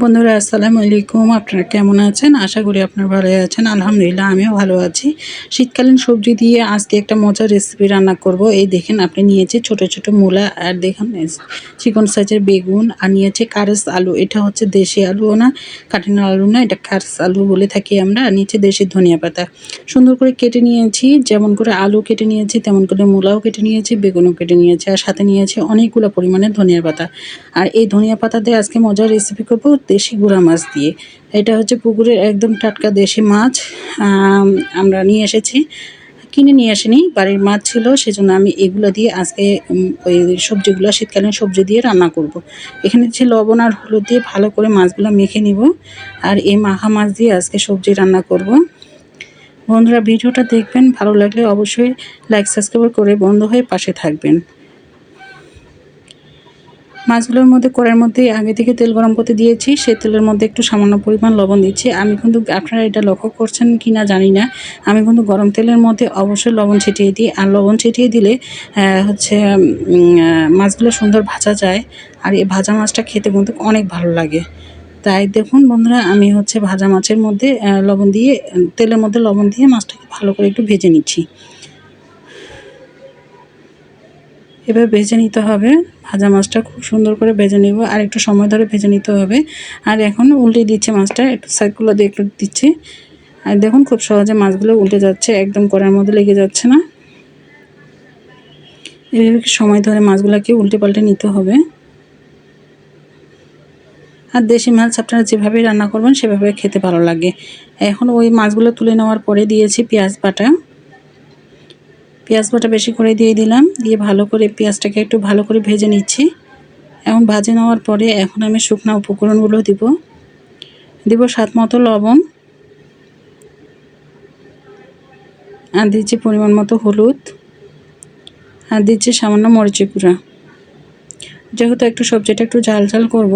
বন্ধুরা, আসসালামু আলাইকুম। আপনারা কেমন আছেন? আশা করি আপনারা ভালো আছেন। আলহামদুলিল্লাহ, আমিও ভালো আছি। শীতকালীন সবজি দিয়ে আজকে একটা মজার রেসিপি রান্না করব। এই দেখেন, আপনি নিয়েছে ছোট ছোট মূলা আর দেখেন চিকন সাইজের বেগুন আর নিয়েছে কারেস আলু। এটা হচ্ছে দেশি আলুও না, কাঠিনা আলু না, এটা কারেস আলু বলে থাকি আমরা। নিচে দেশি ধনিয়া পাতা। সুন্দর করে কেটে নিয়েছি, যেমন করে আলু কেটে নিয়েছি, তেমন করে মূলাও কেটে নিয়েছি, বেগুনও কেটে নিয়েছি। আর সাথে নিয়েছি অনেকগুলো পরিমাণে ধনিয়া পাতা। আর এই ধনিয়া পাতা দিয়ে আজকে মজার রেসিপি করব দেশি গুঁড়া মাছ দিয়ে এটা হচ্ছে পুকুরের একদম টাটকা দেশি মাছ আমরা নিয়ে এসেছি কিনে নিয়ে আসিনি, বাড়ির মাছ ছিল, সেজন্য আমি এগুলো দিয়ে আজকে ওই সবজিগুলো, শীতকালীন সবজি দিয়ে রান্না করব। এখানে হচ্ছে লবণ আর হলুদ দিয়ে ভালো করে মাছগুলো মেখে নিব, আর এই মাখা মাছ দিয়ে আজকে সবজি রান্না করব। বন্ধুরা, ভিডিওটা দেখবেন, ভালো লাগলে অবশ্যই লাইক সাবস্ক্রাইব করে বন্ধ হয়ে পাশে থাকবেন মাছগুলোর মধ্যে কড়াইয়ের মধ্যে আগে থেকে তেল গরম করতে দিয়েছি। সে তেলের মধ্যে একটু সামান্য পরিমাণ লবণ দিচ্ছি। আমি কিন্তু আপনারা এটা লক্ষ্য করছেন কি না জানি না। আমি কিন্তু গরম তেলের মধ্যে অবশ্যই লবণ ছিটিয়ে দিই। আর লবণ ছিটিয়ে দিলে হচ্ছে মাছগুলো সুন্দর ভাজা যায়। আর এই ভাজা মাছটা খেতে কিন্তু অনেক ভালো লাগে। তাই দেখুন বন্ধুরা, আমি হচ্ছে ভাজা মাছের মধ্যে লবণ দিয়ে, তেলের মধ্যে লবণ দিয়ে মাছটাকে ভালো করে একটু ভেজে নিচ্ছি। এবার ভেজে নিতে হবে। ভাজা মাছটা খুব সুন্দর করে ভেজে নিব। আর একটু সময় ধরে ভেজে নিতে হবে। আর এখন উল্টে দিচ্ছে মাছটা। একটু সাইডগুলো দিয়ে একটু দিচ্ছি। আর দেখুন খুব সহজে মাছগুলো উল্টে যাচ্ছে। একদম কড়ার মধ্যে লেগে যাচ্ছে না। এভাবে সময় ধরে মাছগুলোকে উল্টে পাল্টে নিতে হবে। আর দেশি মাছ আপনারা যেভাবে রান্না করবেন, সেভাবে খেতে ভালো লাগে। এখন ওই মাছগুলো তুলে নেওয়ার পরে দিয়েছি পেঁয়াজ বাটা। পেঁয়াজ বাটা বেশি করে দিয়ে দিলাম। দিয়ে ভালো করে পেঁয়াজটাকে একটু ভালো করে ভেজে নিচ্ছি। এবং ভাজে নেওয়ার পরে এখন আমি শুকনা উপকরণগুলো দিব। দিব স্বাদ মতো লবণ। আর দিচ্ছি পরিমাণ মতো হলুদ। আর দিচ্ছি সামান্য মরিচি গুঁড়া। যেহেতু একটু সবজিটা একটু ঝাল ঝাল করব,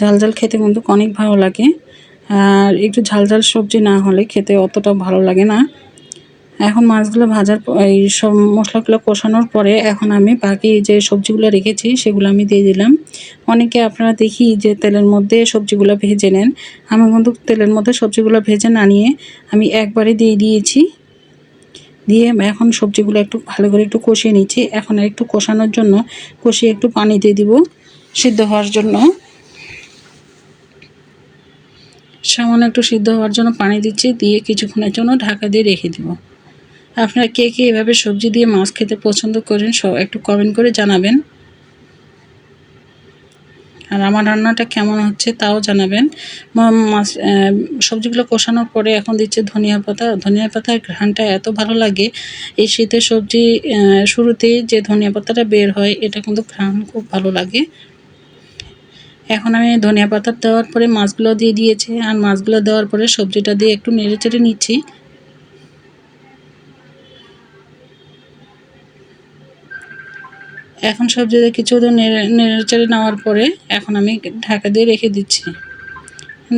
ঝাল ঝাল খেতে কিন্তু অনেক ভালো লাগে। আর একটু ঝাল ঝাল সবজি না হলে খেতে অতটা ভালো লাগে না। এখন মাছগুলো ভাজার এই সব মশলাগুলো কষানোর পরে এখন আমি বাকি যে সবজিগুলো রেখেছি, সেগুলো আমি দিয়ে দিলাম। অনেকে আপনারা দেখি যে তেলের মধ্যে সবজিগুলো ভেজে নেন। আমি কিন্তু তেলের মধ্যে সবজিগুলো ভেজে না নিয়ে আমি একবারে দিয়ে দিয়েছি। দিয়ে এখন সবজিগুলো একটু ভালো করে একটু কষিয়ে নিচ্ছি। এখন একটু কষানোর জন্য কষিয়ে একটু পানি দিয়ে দিব, সিদ্ধ হওয়ার জন্য। সামান্য একটু সিদ্ধ হওয়ার জন্য পানি দিচ্ছি, দিয়ে কিছুক্ষণের জন্য ঢাকা দিয়ে রেখে দেবো। আপনারা কে কে এভাবে সবজি দিয়ে মাছ খেতে পছন্দ করেন, সব একটু কমেন্ট করে জানাবেন। আর আমার রান্নাটা কেমন হচ্ছে তাও জানাবেন। মাছ সবজিগুলো কষানোর পরে এখন দিচ্ছে ধনিয়া পাতা। ধনিয়া পাতার ঘ্রানটা এত ভালো লাগে, এই শীতের সবজি শুরুতেই যে ধনিয়া পাতাটা বের হয়, এটা কিন্তু ঘ্রাণ খুব ভালো লাগে। এখন আমি ধনিয়া পাতা দেওয়ার পরে মাছগুলো দিয়ে দিয়েছি, আর মাছগুলো দেওয়ার পরে সবজিটা দিয়ে একটু নেড়ে চেড়ে নিচ্ছি। এখন সবজিতে কিছু নেড়ে নেড়ে নেওয়ার পরে এখন আমি ঢাকা দিয়ে রেখে দিচ্ছি।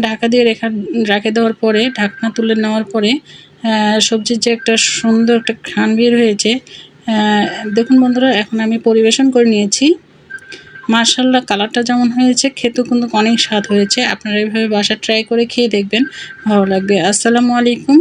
ঢাকা দিয়ে রেখা, রেখে দেওয়ার পরে, ঢাকনা তুলে নেওয়ার পরে সবজির যে একটা সুন্দর একটা খান বের হয়েছে দেখুন বন্ধুরা, এখন আমি পরিবেশন করে নিয়েছি। মার্শাল্লাহ কালারটা যেমন হয়েছে, খেতেও কিন্তু অনেক স্বাদ হয়েছে। আপনারা এইভাবে বাসা ট্রাই করে খেয়ে দেখবেন, ভালো লাগবে। আসসালামু আলাইকুম।